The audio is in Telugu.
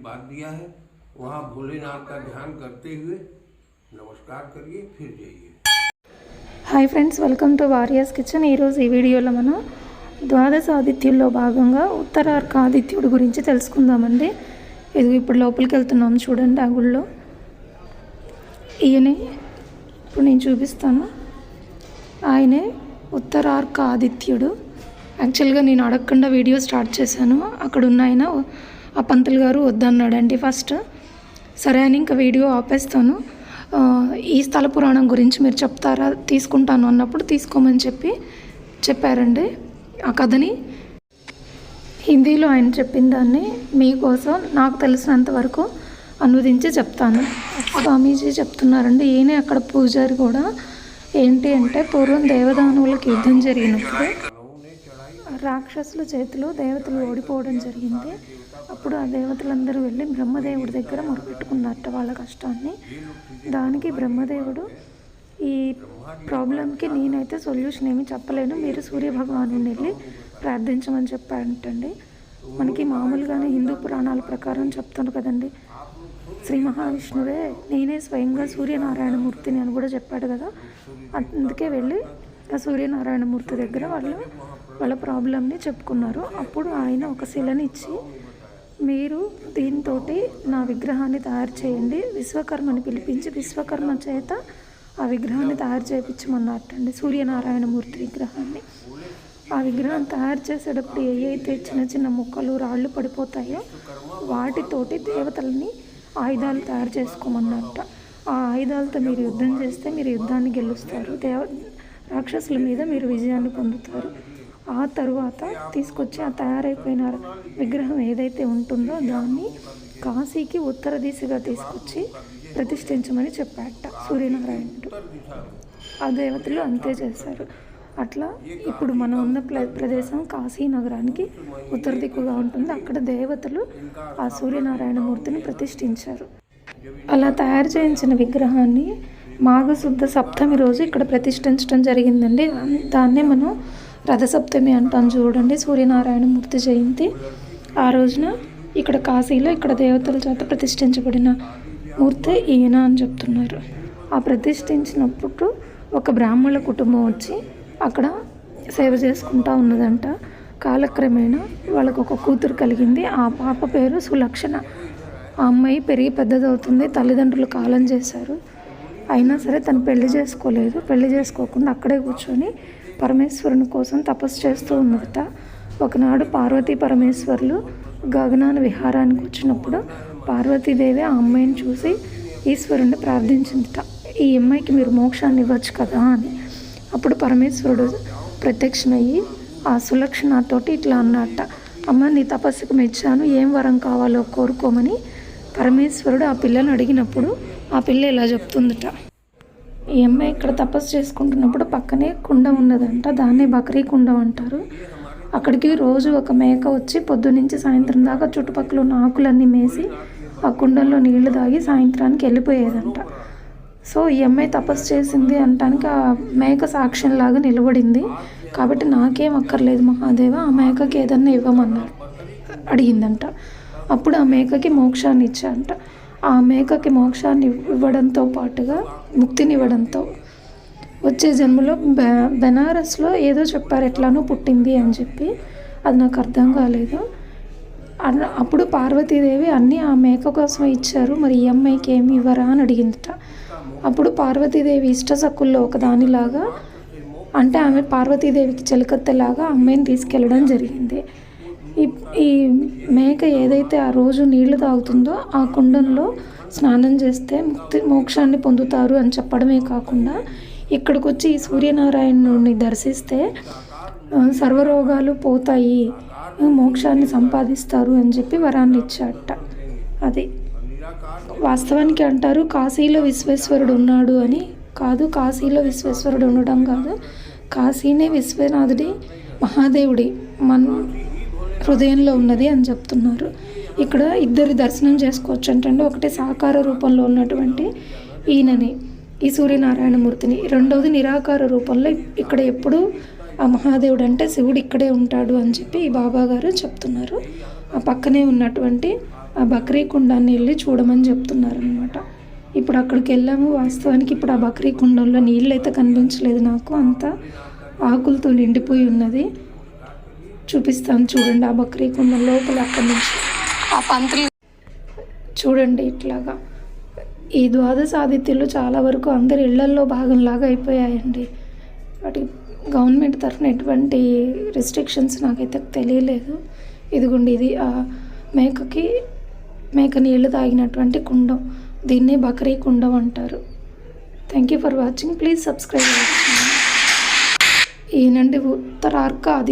आशीर्वाद दिया है वहाँ भोलेनाथ का ध्यान करते हुए नमस्कार करिए फिर जाइए hi friends welcome to warriors kitchen ఈరోజు ఈ వీడియోలో మనం ద్వాదశ ఆదిత్యుల్లో భాగంగా ఉత్తరార్క ఆదిత్యుడి గురించి తెలుసుకుందామండి ఇది ఇప్పుడు లోపలికి వెళ్తున్నాం చూడండి ఆ గుళ్ళో ఈయనే ఇప్పుడు నేను చూపిస్తాను ఆయనే ఉత్తరార్క ఆదిత్యుడు యాక్చువల్గా నేను అడగకుండా వీడియో స్టార్ట్ చేశాను అక్కడ ఉన్న ఆయన ఆ పంతులు గారు వద్దన్నాడండి ఫస్ట్ సరే అని ఇంకా వీడియో ఆపేస్తాను. ఈ స్థల పురాణం గురించి మీరు చెప్తారా? తీసుకుంటాను అన్నప్పుడు తీసుకోమని చెప్పి చెప్పారండి. ఆ కథని హిందీలో ఆయన చెప్పిన దాన్ని మీకోసం నాకు తెలిసినంత వరకు అనువదించి చెప్తాను. స్వామీజీ చెప్తున్నారండి ఈయనే అక్కడ పూజారి కూడా. ఏంటి అంటే పూర్వం దేవదానువులకు యుద్ధం జరిగినప్పుడు రాక్షసుల చేతిలో దేవతలు ఓడిపోవడం జరిగింది. అప్పుడు ఆ దేవతలందరూ వెళ్ళి బ్రహ్మదేవుడి దగ్గర మొరపెట్టుకున్నట్ట వాళ్ళ కష్టాన్ని. దానికి బ్రహ్మదేవుడు ఈ ప్రాబ్లంకి నేనైతే సొల్యూషన్ ఏమీ చెప్పలేను. మీరు సూర్యభగవాను వెళ్ళి ప్రార్థించమని చెప్పారంటండి. మనకి మామూలుగానే హిందూ పురాణాల ప్రకారం చెప్తాను కదండి. శ్రీ మహావిష్ణువే నేనే స్వయంగా సూర్యనారాయణమూర్తిని అని కూడా చెప్పాడు కదా. అందుకే వెళ్ళి ఆ సూర్యనారాయణమూర్తి దగ్గర వాళ్ళు వాళ్ళ ప్రాబ్లమ్ని చెప్పుకున్నారు. అప్పుడు ఆయన ఒక శిలని ఇచ్చి మీరు దీంతో నా విగ్రహాన్ని తయారు చేయండి. విశ్వకర్మని పిలిపించి విశ్వకర్మ చేత ఆ విగ్రహాన్ని తయారు చేయించమన్నట్టండి సూర్యనారాయణమూర్తి విగ్రహాన్ని. ఆ విగ్రహం తయారు చేసేటప్పుడు ఏవైతే చిన్న చిన్న ముక్కలు రాళ్ళు పడిపోతాయో వాటితోటి దేవతలని ఆయుధాలు తయారు చేసుకోమన్నట్ట ఆ ఆయుధాలతో మీరు యుద్ధం చేస్తే మీరు యుద్ధాన్ని గెలుస్తారు. దేవ రాక్షసుల మీద మీరు విజయాన్ని పొందుతారు. ఆ తరువాత తీసుకొచ్చి ఆ తయారైపోయిన విగ్రహం ఏదైతే ఉంటుందో దాన్ని కాశీకి ఉత్తర దిశగా తీసుకొచ్చి ప్రతిష్ఠించమని చెప్పాట సూర్యనారాయణుడు. ఆ దేవతలు అంతే చేశారు. అట్లా ఇప్పుడు మనం ఉన్న ప్ర ప్రదేశం కాశీ నగరానికి ఉత్తర దిక్కుగా ఉంటుంది. అక్కడ దేవతలు ఆ సూర్యనారాయణ మూర్తిని ప్రతిష్ఠించారు. అలా తయారు చేయించిన విగ్రహాన్ని మాఘశుద్ధ సప్తమి రోజు ఇక్కడ ప్రతిష్ఠించడం జరిగిందండి. దాన్నే మనం రథసప్తమి అంటాం చూడండి. సూర్యనారాయణమూర్తి జయంతి. ఆ రోజున ఇక్కడ కాశీలో ఇక్కడ దేవతల చేత ప్రతిష్ఠించబడిన మూర్తి ఈయన అని చెప్తున్నారు. ఆ ప్రతిష్ఠించినప్పుడు ఒక బ్రాహ్మణ కుటుంబం వచ్చి అక్కడ సేవ చేసుకుంటా ఉన్నదంట. కాలక్రమేణా వాళ్ళకు ఒక కూతురు కలిగింది. ఆ పాప పేరు సులక్షణ. ఆ అమ్మాయి పెరిగి పెద్దదవుతుంది. తల్లిదండ్రులు కాలం చేశారు. అయినా సరే తను పెళ్ళి చేసుకోలేదు. పెళ్ళి చేసుకోకుండా అక్కడే కూర్చొని పరమేశ్వరుని కోసం తపస్సు చేస్తూ ఉన్నదట. ఒకనాడు పార్వతీ పరమేశ్వరులు గగనాన విహారానికి వచ్చినప్పుడు పార్వతీదేవి ఆ అమ్మాయిని చూసి ఈశ్వరుణ్ణి ప్రార్థించిందిట. ఈ అమ్మాయికి మీరు మోక్షాన్ని ఇవ్వచ్చు కదా అని. అప్పుడు పరమేశ్వరుడు ప్రత్యక్షమయ్యి ఆ సులక్షణతోటి ఇట్లా అన్నట్ట అమ్మ నీ తపస్సుకు మెచ్చాను. ఏం వరం కావాలో కోరుకోమని పరమేశ్వరుడు ఆ పిల్లను అడిగినప్పుడు ఆ పిల్ల ఇలా చెప్తుందట. ఈ అమ్మాయి ఇక్కడ తపస్సు చేసుకుంటున్నప్పుడు పక్కనే కుండ ఉన్నదంట దాన్నే బకరీ కుండ అంటారు. అక్కడికి రోజు ఒక మేక వచ్చి పొద్దునుంచి సాయంత్రం దాకా చుట్టుపక్కల ఉన్న ఆకులన్నీ మేసి ఆ కుండల్లో నీళ్ళు తాగి సాయంత్రానికి వెళ్ళిపోయేదంట. సో ఈ అమ్మాయి తపస్సు చేసింది అనటానికి ఆ మేక సాక్ష్యంలాగా నిలబడింది. కాబట్టి నాకేం అక్కర్లేదు మహాదేవ ఆ మేకకి ఏదన్నా ఇవ్వమన్నారు అడిగిందంట. అప్పుడు ఆ మేకకి మోక్షాన్ని ఇచ్చారంట ఆ మేకకి మోక్షాన్ని ఇవ్వడంతో పాటుగా ముక్తిని ఇవ్వడంతో వచ్చే జన్మలో బె బెనారస్లో ఏదో చెప్పారు ఎట్లానో పుట్టింది అని చెప్పి. అది నాకు అర్థం కాలేదు. అప్పుడు పార్వతీదేవి అన్నీ ఆ మేక కోసం ఇచ్చారు మరి ఈ అమ్మాయికి ఏమి ఇవ్వరా అని అడిగిందట. అప్పుడు పార్వతీదేవి ఇష్టసక్కుల్లో ఒక దానిలాగా అంటే ఆమె పార్వతీదేవికి చెలికత్తెలాగా అమ్మాయిని తీసుకెళ్ళడం జరిగింది. ఈ ఈ మేక ఏదైతే ఆ రోజు నీళ్ళు తాగుతుందో ఆ కుండంలో స్నానం చేస్తే ముక్తి మోక్షాన్ని పొందుతారు అని చెప్పడమే కాకుండా ఇక్కడికి వచ్చి ఈ సూర్యనారాయణుడిని దర్శిస్తే సర్వరోగాలు పోతాయి మోక్షాన్ని సంపాదిస్తారు అని చెప్పి వరాన్ని ఇచ్చాట అది వాస్తవానికి అంటారు కాశీలో విశ్వేశ్వరుడు ఉన్నాడు అని కాదు కాశీలో విశ్వేశ్వరుడు ఉండడం కాదు కాశీనే విశ్వనాథుడి మహాదేవుడి మన హృదయంలో ఉన్నది అని చెప్తున్నారు. ఇక్కడ ఇద్దరి దర్శనం చేసుకోవచ్చు అంటే ఒకటి సాకార రూపంలో ఉన్నటువంటి ఈయనని ఈ సూర్యనారాయణమూర్తిని. రెండవది నిరాకార రూపంలో ఇక్కడ ఎప్పుడు ఆ మహాదేవుడు అంటే శివుడు ఇక్కడే ఉంటాడు అని చెప్పి ఈ బాబా గారు చెప్తున్నారు. ఆ పక్కనే ఉన్నటువంటి ఆ బక్రీ కుండాన్ని వెళ్ళి చూడమని చెప్తున్నారనమాట ఇప్పుడు అక్కడికి వెళ్ళాము. వాస్తవానికి ఇప్పుడు ఆ బక్రీ కుండంలో నీళ్ళు అయితే కనిపించలేదు నాకు. అంతా ఆకులతో నిండిపోయి ఉన్నది. చూపిస్తాను. చూడండి ఆ బక్రీ కుండం లోపల అక్కడి నుంచి. ఆ పంతులు చూడండి ఇట్లాగా. ఈ ద్వాదశ ఆదిత్యులు చాలా వరకు అందరి ఇళ్ళల్లో భాగంలాగా అయిపోయాయండి. వాటి గవర్నమెంట్ తరఫున ఎటువంటి రెస్ట్రిక్షన్స్ నాకైతే తెలియలేదు. ఇదిగోండి ఇది ఆ మేకకి మేక నీళ్ళు తాగినటువంటి కుండం. దీన్నే బకరీ కుండం అంటారు. Thank you for watching please subscribe ఈయనండి ఉత్తరార్క ఆది